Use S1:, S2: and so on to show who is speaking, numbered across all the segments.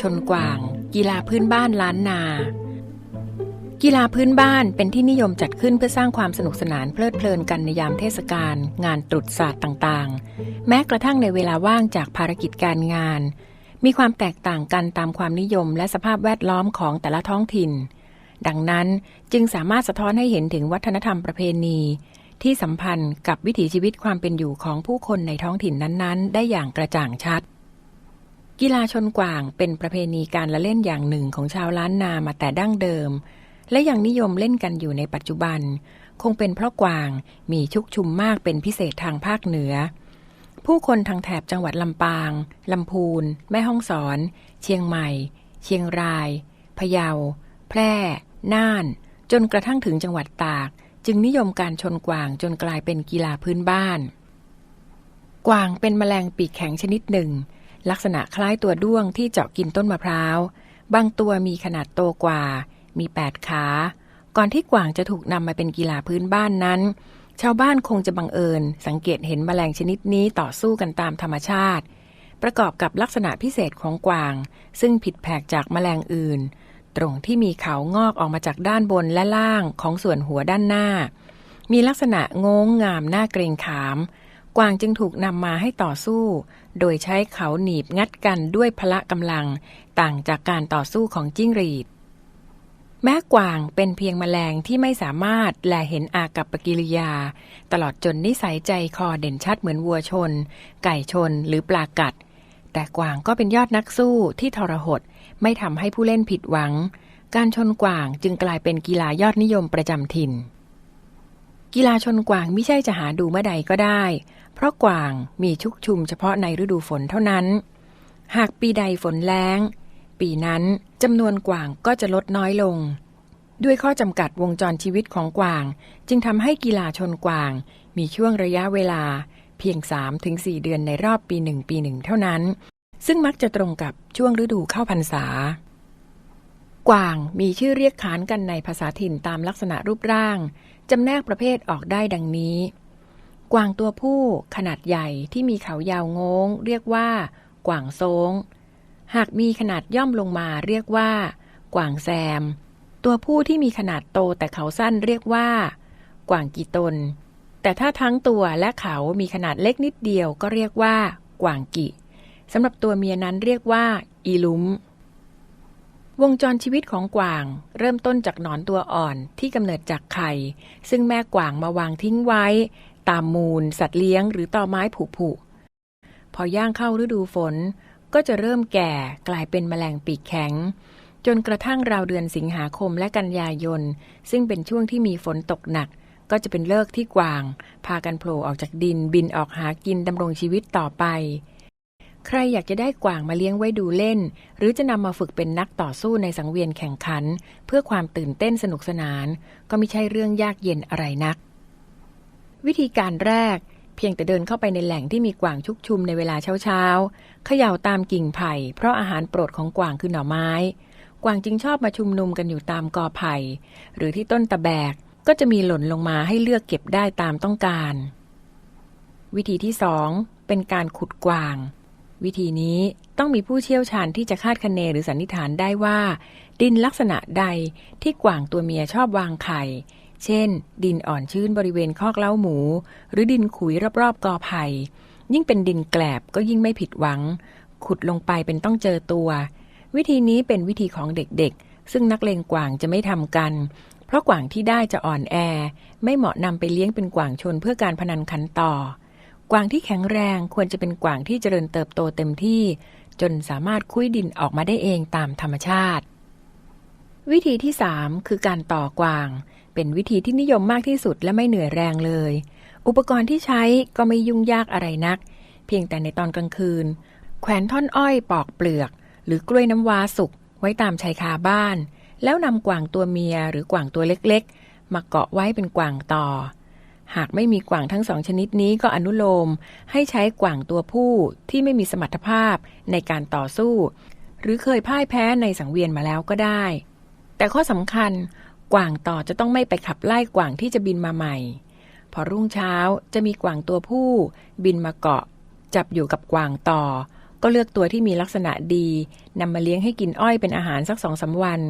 S1: ชนกวาง กีฬาพื้นบ้านล้านนา กีฬาพื้นบ้านเป็นที่นิยมจัดขึ้นเพื่อสร้างความสนุกสนานเพลิดเพลินกันในยามเทศกาลงานตรุษศาสตร์ต่างๆ แม้กระทั่งในเวลาว่างจากภารกิจการงาน มีความแตกต่างกันตามความนิยมและสภาพแวดล้อมของแต่ละท้องถิ่น ดังนั้นจึงสามารถสะท้อนให้เห็นถึงวัฒนธรรมประเพณี ที่สัมพันธ์กับวิถีชีวิตความเป็นอยู่ของผู้คนในท้องถิ่นนั้นๆ ได้อย่างกระจ่างชัด กีฬาชนกวางเป็นประเพณีการละเล่นอย่างหนึ่งของชาวล้านนามาแต่ดั้งเดิม และยังนิยมเล่นกันอยู่ในปัจจุบัน คงเป็นเพราะกวางมีชุกชุมมากเป็นพิเศษทางภาคเหนือ ผู้คนทางแถบจังหวัดลำปางลำพูน แม่ฮ่องสอน เชียงใหม่ เชียงรายพะเยา แพร่ น่าน จนกระทั่งถึงจังหวัดตาก จึงนิยมการชนกวางจนกลายเป็นกีฬาพื้นบ้าน กวางเป็นแมลงปีกแข็งชนิดหนึ่ง ลักษณะคล้ายตัวด้วงที่เจาะกินต้นมะพร้าว บางตัวมีขนาดโตกว่า มีแปดขา ก่อนที่กวางจะถูกนำมาเป็นกีฬาพื้นบ้านนั้น ชาวบ้านคงจะบังเอิญ สังเกตเห็นแมลงชนิดนี้ต่อสู้กันตามธรรมชาติ ประกอบกับลักษณะพิเศษของกวาง ซึ่งผิดแผกจากแมลงอื่น ตรงที่มีเขางอกออกมาจากด้านบนและล่างของส่วนหัวด้านหน้า มีลักษณะงงงามหน่าเกรงขาม กวางจึงถูกนำมาให้ต่อสู้ โดยใช้เขาหนีบงัดกันด้วยพละกำลัง ต่างจากการต่อสู้ของจิ้งหรีด แม้กวางเป็นเพียงแมลงที่ไม่สามารถแลเห็นอากับปกิริยา ตลอดจนนิสัยใจคอเด่นชัดเหมือนวัวชน ไก่ชนหรือปลากัด แต่กวางก็เป็นยอดนักสู้ที่ทรหดไม่ทำให้ผู้เล่นผิดหวัง การชนกวางจึงกลายเป็นกีฬายอดนิยมประจำถิ่น กีฬาชนกวางไม่ใช่จะหาดูเมื่อใดก็ได้ เพราะกวางมีชุกชุมเฉพาะในฤดูฝนเท่านั้น หากปีใดฝนแล้ง ปีนั้นจำนวนกวางก็จะลดน้อยลง ด้วยข้อจำกัดวงจรชีวิตของกวาง จึงทำให้กีฬาชนกวาง มีช่วงระยะเวลา เพียง 3-4 เดือนในรอบปีหนึ่งปีหนึ่งเท่านั้น ซึ่งมักจะตรงกับช่วงฤดูเข้าพรรษากวางมีชื่อเรียกขานกันในภาษาถิ่นตามลักษณะรูปร่าง จำแนกประเภทออกได้ดังนี้ กวางตัวผู้ขนาดใหญ่ที่มีเขายาวงงเรียกว่า กวางโซงหากมีขนาดย่อมลงมาเรียกว่า กวางแซม ตัวผู้ที่มีขนาดโตแต่เขาสั้นเรียกว่า กวางกีตน แต่ถ้าทั้งตัวและเขามีขนาดเล็กนิดเดียวก็เรียกว่า กวางกิสำหรับตัวเมียนั้นเรียกว่า อีลุมวงจรชีวิตของกวาง เริ่มต้นจากหนอนตัวอ่อนที่กำเนิดจากไข่ ซึ่งแม่กวางมาวางทิ้งไว้ ตามมูล สัตว์เลี้ยง หรือต่อไม้ผุผุพอย่างเข้าฤดูฝน ก็จะเริ่มแก่กลายเป็นแมลงปีกแข็ง จนกระทั่งราวเดือนสิงหาคมและกันยายน ซึ่งเป็นช่วงที่มีฝนตกหนัก ก็จะเป็นเลิกที่กวาง พากันโผล่ออกจากดินบินออกหากินดำรงชีวิตต่อไป ใครอยากจะได้กวางมาเลี้ยงไว้ดูเล่น หรือจะนำมาฝึกเป็นนักต่อสู้ในสังเวียนแข่งขัน เพื่อความตื่นเต้นสนุกสนาน ก็ไม่ใช่เรื่องยากเย็นอะไรนัก วิธีการแรก เพียงแต่เดินเข้าไปในแหล่งที่มีกวางชุกชุมในเวลาเช้าๆเขย่าตามกิ่งไผ่ เพราะอาหารโปรดของกวางคือหน่อไม้ กวางจึงชอบมาชุมนุมกันอยู่ตามกอไผ่ หรือที่ต้นตะแบกก็จะมีหล่นลงมาให้เลือกเก็บได้ตามต้องการ วิธีที่สองเป็นการขุดกวาง วิธีนี้ต้องมีผู้เชี่ยวชาญที่จะคาดคะเนหรือสันนิษฐานได้ว่า ดินลักษณะใดที่กวางตัวเมียชอบวางไข่ เช่น ดินอ่อนชื้นบริเวณคอกเล้าหมู หรือดินขุยรอบๆกอไผ่ ยิ่งเป็นดินแกลบก็ยิ่งไม่ผิดหวัง ขุดลงไปเป็นต้องเจอตัว วิธีนี้เป็นวิธีของเด็กๆ ซึ่งนักเลงกวางจะไม่ทำกัน เพราะกวางที่ได้จะอ่อนแอ ไม่เหมาะนำไปเลี้ยงเป็นกวางชนเพื่อการพนันขันต่อ กวางที่แข็งแรงควรจะเป็นกวางที่เจริญเติบโตเต็มที่ จนสามารถคุ้ยดินออกมาได้เองตามธรรมชาติวิธีที่ 3 คือการต่อกวาง เป็นวิธีที่นิยมมากที่สุดและไม่เหนื่อยแรงเลย อุปกรณ์ที่ใช้ก็ไม่ยุ่งยากอะไรนัก เพียงแต่ในตอนกลางคืน แขวนท่อนอ้อยปอกเปลือก หรือกล้วยน้ำว้าสุกไว้ตามชายคาบ้าน แล้วนำกวางตัวเมียหรือกวางตัวเล็กๆ มาเกาะไว้เป็นกวางต่อ หากไม่มีกวางทั้งสองชนิดนี้ก็อนุโลม ให้ใช้กวางตัวผู้ที่ไม่มีสมรรถภาพในการต่อสู้ หรือเคยพ่ายแพ้ในสังเวียนมาแล้วก็ได้ แต่ข้อสำคัญ กวางต่อจะต้องไม่ไปขับไล่กวางที่จะบินมาใหม่ พอรุ่งเช้าจะมีกวางตัวผู้บินมาเกาะ จับอยู่กับกวางต่อ ก็เลือกตัวที่มีลักษณะดีนำมาเลี้ยงให้กินอ้อยเป็นอาหารสักสองสาวัน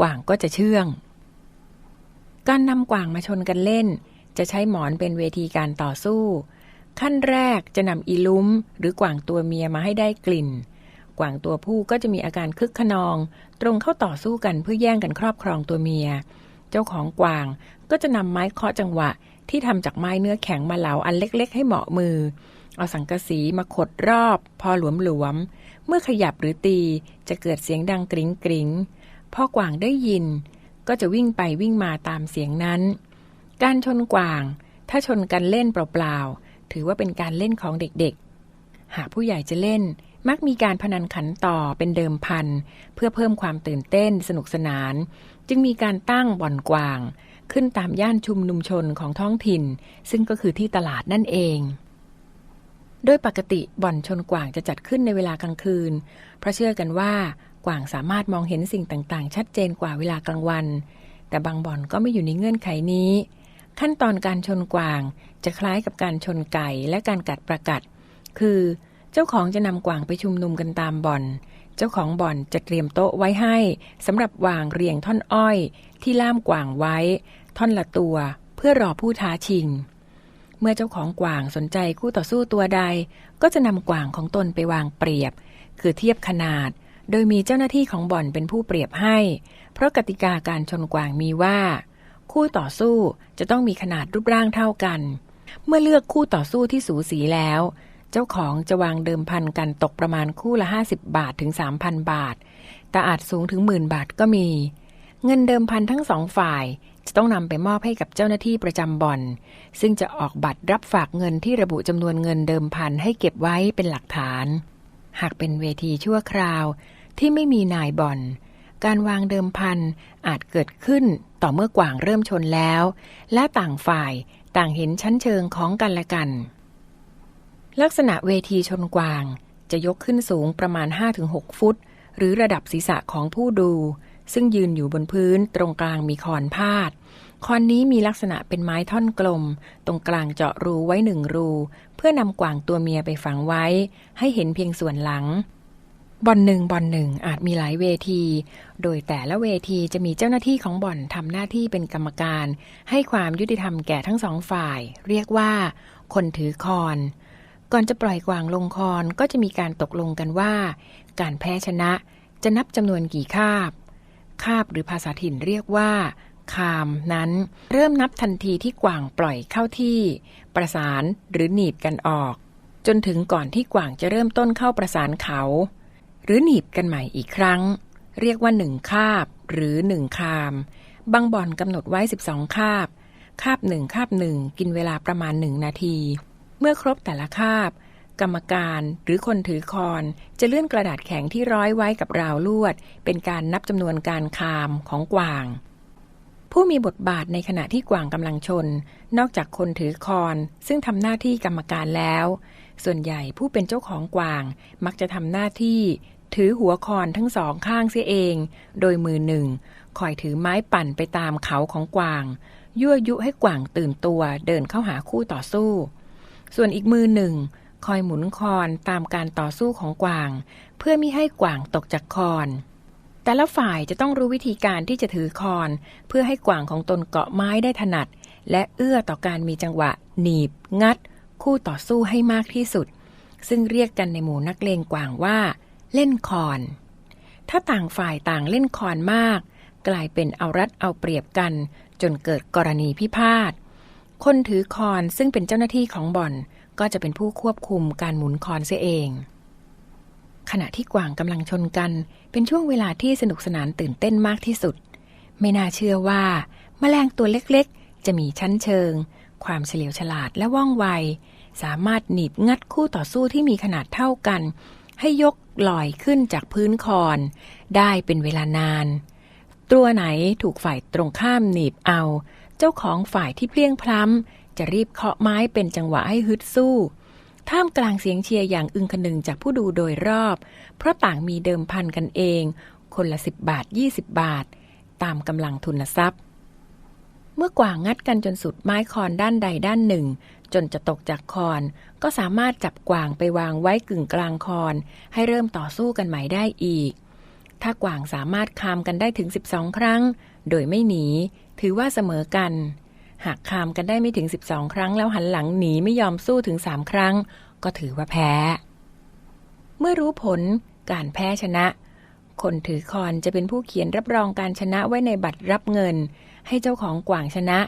S1: กว่างก็จะเชื่อง การนำกว่างมาชนกันเล่น จะใช้หมอนเป็นเวทีการต่อสู้ ขั้นแรกจะนำอีลุ้มหรือกว่างตัวเมียมาให้ได้กลิ่นกว่างตัวผู้ก็จะมีอาการคึกขนอง ตรงเข้าต่อสู้กันเพื่อแย่งกันครอบครองตัวเมีย เจ้าของกวาง ก็จะนำไม้เคาะจังหวะ ที่ทำจากไม้เนื้อแข็งมาเหลาอันเล็กๆ ให้เหมาะมือ เอาสังกะสีมาขดรอบ พอหลวมๆ เมื่อขยับหรือตีจะเกิดเสียงดังกริ๊งกริ๊งพอกวางได้ยิน ก็จะวิ่งไปวิ่งมาตามเสียงนั้น การชนกวาง ถ้าชนกันเล่นเปล่าๆ ถือว่าเป็นการเล่นของเด็กๆ หากผู้ใหญ่จะเล่นมักมีการพนันขันต่อเป็นเดิมพัน เพื่อเพิ่มความตื่นเต้นสนุกสนาน จึงมีการตั้งบ่อนกวาง ขึ้นตามย่านชุมนุมชนของท้องถิ่น ซึ่งก็คือที่ตลาดนั่นเอง โดยปกติบ่อนชนกวางจะจัดขึ้นในเวลากลางคืน เพราะเชื่อกันว่ากวางสามารถมองเห็นสิ่งต่างๆ ชัดเจนกว่าเวลากลางวัน แต่บางบ่อนก็ไม่อยู่ในเงื่อนไขนี้ ขั้นตอนการชนกวางจะคล้ายกับการชนไก่และการกัดประกัด คือ เจ้าของจะนำกวางไปชุมนุมกันตามบ่อน เจ้าของบ่อนจะเตรียมโต๊ะไว้ให้สำหรับวางเรียงท่อนอ้อย ที่ล่ามกว่างไว้ ท่อนละตัว เพื่อรอผู้ท้าชิง เมื่อเจ้าของกว่างสนใจคู่ต่อสู้ตัวใด ก็จะนำกว่างของตนไปวางเปรียบ คือเทียบขนาด โดยมีเจ้าหน้าที่ของบ่อนเป็นผู้เปรียบให้ เพราะกติกาการชนกว่างมีว่า คู่ต่อสู้จะต้องมีขนาดรูปร่างเท่ากัน เมื่อเลือกคู่ต่อสู้ที่สูสีแล้ว เจ้าของจะวางเดิมพันกันตกประมาณคู่ละ 50 บาทถึง 3,000 บาท แต่อาจสูงถึงหมื่นบาทก็มี เงินเดิมพันทั้งสองฝ่าย จะต้องนำไปมอบให้กับเจ้าหน้าที่ประจำบ่อน ซึ่งจะออกบัตรรับฝากเงินที่ระบุจำนวนเงินเดิมพันให้เก็บไว้เป็นหลักฐาน หากเป็นเวทีชั่วคราวที่ไม่มีนายบ่อน การวางเดิมพันอาจเกิดขึ้นต่อเมื่อกว่างเริ่มชนแล้ว และต่างฝ่ายต่างเห็นชั้นเชิงของกันและกัน ลักษณะเวทีชนกวาง จะยกขึ้นสูงประมาณ 5-6 ฟุต หรือระดับศีรษะของผู้ดู ซึ่งยืนอยู่บนพื้นตรงกลางมีคอนพาด คอนนี้มีลักษณะเป็นไม้ท่อนกลม ตรงกลางเจาะรูไว้หนึ่งรู เพื่อนำกวางตัวเมียไปฝังไว้ ให้เห็นเพียงส่วนหลังบ่อนหนึ่งบ่อนหนึ่งอาจมีหลายเวที โดยแต่ละเวทีจะมีเจ้าหน้าที่ของบ่อนทำหน้าที่เป็นกรรมการ ให้ความยุติธรรมแก่ทั้งสองฝ่าย เรียกว่า คนถือคอน ก่อนจะปล่อยกวางลงคอนก็จะมีการตกลงกันว่า การแพ้ชนะจะนับจำนวนกี่คาบ คาบหรือภาษาถิ่นเรียกว่า คามนั้น เริ่มนับทันทีที่กวางปล่อยเข้าที่ ประสานหรือหนีบกันออก จนถึงก่อนที่กวางจะเริ่มต้นเข้าประสานเขา หรือหนีบกันใหม่อีกครั้ง เรียกว่าหนึ่งคาบ หรือหนึ่งคามบางบ่อนกำหนดไว้ 12 คาบ คาบหนึ่งคาบหนึ่งกินเวลาประมาณหนึ่งนาที เมื่อครบแต่ละคาบ กรรมการหรือคนถือคอน จะเลื่อนกระดาษแข็งที่ร้อยไว้กับราวลวด เป็นการนับจำนวนการคามของกวาง ผู้มีบทบาทในขณะที่กวางกำลังชน นอกจากคนถือคอน ซึ่งทำหน้าที่กรรมการแล้ว ส่วนใหญ่ผู้เป็นเจ้าของกวางมักจะทำหน้าที่ถือหัวคอนทั้งสองข้างเสียเอง โดยมือหนึ่งคอยถือไม้ปั่นไปตามเขาของกวาง ยั่วยุให้กวางตื่นตัวเดินเข้าหาคู่ต่อสู้ ส่วนอีกมือหนึ่ง คอยหมุนคอนตามการต่อสู้ของกวาง เพื่อมิให้กวางตกจากคอน แต่ละฝ่ายจะต้องรู้วิธีการที่จะถือคอน เพื่อให้กวางของตนเกาะไม้ได้ถนัด และเอื้อต่อการมีจังหวะ หนีบ งัด คู่ต่อสู้ให้มากที่สุด ซึ่งเรียกกันในหมู่นักเลงกวางว่า เล่นคอน ถ้าต่างฝ่ายต่างเล่นคอนมาก กลายเป็นเอารัดเอาเปรียบกัน จนเกิดกรณีพิพาท คนถือคอนซึ่งเป็นเจ้าหน้าที่ของบ่อน ก็จะเป็นผู้ควบคุมการหมุนคอนเสียเอง ขณะที่กวางกำลังชนกัน เป็นช่วงเวลาที่สนุกสนานตื่นเต้นมากที่สุด ไม่น่าเชื่อว่า แมลงตัวเล็กๆ จะมีชั้นเชิง ความเฉลียวฉลาดและว่องไว สามารถหนีบงัดคู่ต่อสู้ที่มีขนาดเท่ากัน ให้ยกลอยขึ้นจากพื้นคอน ได้เป็นเวลานาน ตัวไหนถูกฝ่ายตรงข้ามหนีบเอา จ้าของฝ่ายที่เพลียงพล้ำ จะรีบเคาะไม้เป็นจังหวะให้ฮึดสู้ ท่ามกลางเสียงเชียร์อย่างอึงคนึงจากผู้ดูโดยรอบ เพราะต่างมีเดิมพันกันเอง คนละสิบบาทยี่สิบบาท ตามกำลังทุนทรัพย์ เมื่อกว่างงัดกันจนสุดไม้คอนด้านใดด้านหนึ่ง จนจะตกจากคอน ก็สามารถจับกวางไปวางไว้กึ่งกลางคอน ให้เริ่มต่อสู้กันใหม่ได้อีก ถ้ากวางสามารถคามกันได้ถึง 12 ครั้ง โดยไม่หนี ถือว่าเสมอกัน หากคามกันได้ไม่ถึง 12 ครั้งแล้วหันหลังหนีไม่ยอมสู้ถึง 3 ครั้ง ก็ถือว่าแพ้ เมื่อรู้ผลการแพ้ชนะ คนถือคอนจะเป็นผู้เขียนรับรองการชนะไว้ในบัตรรับเงิน ให้เจ้าของกวางชนะ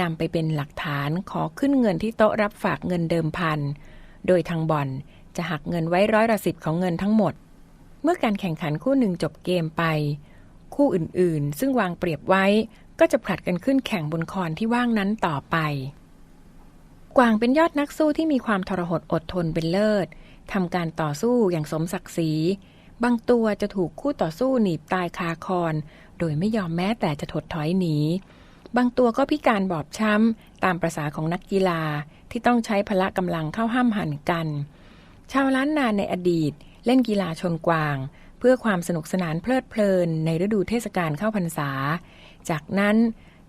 S1: นำไปเป็นหลักฐานขอขึ้นเงินที่โต๊ะรับฝากเงินเดิมพัน โดยทางบ่อนจะหักเงินไว้ร้อยละสิบของเงินทั้งหมด เมื่อการแข่งขันคู่หนึ่งจบเกมไป คู่อื่นๆ ซึ่งวางเปรียบไว้ ก็จะผลัดกันขึ้นแข่งบนคอนที่ว่างนั้นต่อไป กวางเป็นยอดนักสู้ที่มีความทรหดอดทนเป็นเลิศทำการต่อสู้อย่างสมศักดิ์ศรีบางตัวจะถูกคู่ต่อสู้หนีบตายคาคอน โดยไม่ยอมแม้แต่จะถดถอยหนี บางตัวก็พิการบอบช้ำ ตามประษาของนักกีฬาที่ต้องใช้พละกำลังเข้าห้ามหันกัน ชาวล้านนาในอดีต เล่นกีฬาชนกวาง เพื่อความสนุกสนานเพลิดเพลินในฤดูเทศกาลเข้าพรรษา จากนั้น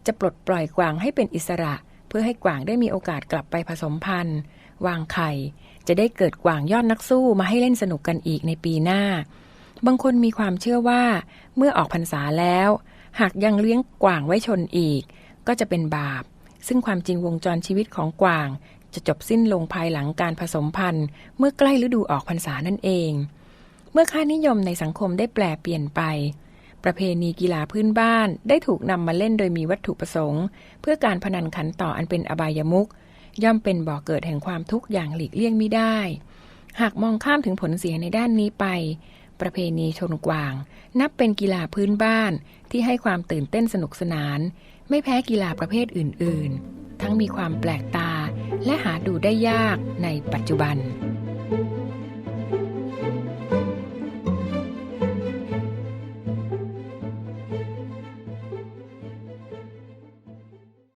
S1: จะปลดปล่อยกวางให้เป็นอิสระ เพื่อให้กวางได้มีโอกาสกลับไปผสมพันธุ์ วางไข่ จะได้เกิดกวางยอดนักสู้มาให้เล่นสนุกกันอีกในปีหน้า บางคนมีความเชื่อว่า เมื่อออกพรรษาแล้ว หากยังเลี้ยงกวางไว้ชนอีก ก็จะเป็นบาป ซึ่งความจริงวงจรชีวิตของกวาง จะจบสิ้นลงภายหลังการผสมพันธุ์ เมื่อใกล้ฤดูออกพรรษานั่นเอง เมื่อค่านิยมในสังคมได้แปลเปลี่ยนไป ประเพณีกีฬาพื้นบ้านได้ถูกนำมาเล่นโดยมีวัตถุประสงค์ เพื่อการพนันขันต่ออันเป็นอบายมุขย่อมเป็นบ่อกเกิดแห่งความทุกข์อย่างหลีกเลี่ยงไม่ได้ หากมองข้ามถึงผลเสียในด้านนี้ไป ประเพณีชนกวาง นับเป็นกีฬาพื้นบ้านที่ให้ความตื่นเต้นสนุกสนาน ไม่แพ้กีฬาประเภทอื่น ๆ ทั้งมีความแปลกตา และหาดูได้ยากในปัจจุบัน